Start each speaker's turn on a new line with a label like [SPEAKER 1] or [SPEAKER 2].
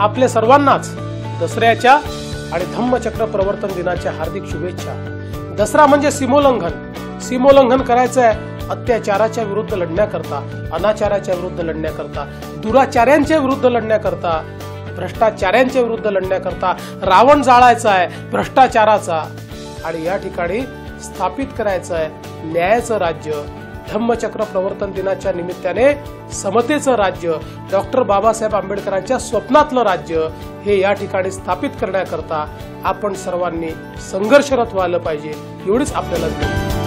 [SPEAKER 1] आपल्या सर्वांनाच दसऱ्याच्या आणि धम्मचक्र प्रवर्तन दिनाच्या हार्दिक शुभेच्छा. दसरा म्हणजे सीमोल्लंघन. सीमोल्लंघन करायचं आहे अत्याचाराच्या विरुद्ध लढण्याकरता अनाचाराच्या विरुद्ध लढण्याकरता दुराचार्यांच्या विरुद्ध लढण्याकरता भ्रष्टाचार्यांच्या विरुद्ध लढण्याकरता रावण जाळायचा आहे भ्रष्टाचाराचा. आणि या ठिकाणी स्थापित करायचं आहे न्यायाचं राज्य धम्मचक्र प्रवर्तन दिनाच्या निमित्ताने समतेचं राज्य डॉक्टर बाबासाहेब आंबेडकरांच्या स्वप्नातलं राज्य हे या ठिकाणी स्थापित करण्याकरता आपण सर्वांनी संघर्षरत व्हायला पाहिजे. एवढीच आपल्याला विनंती.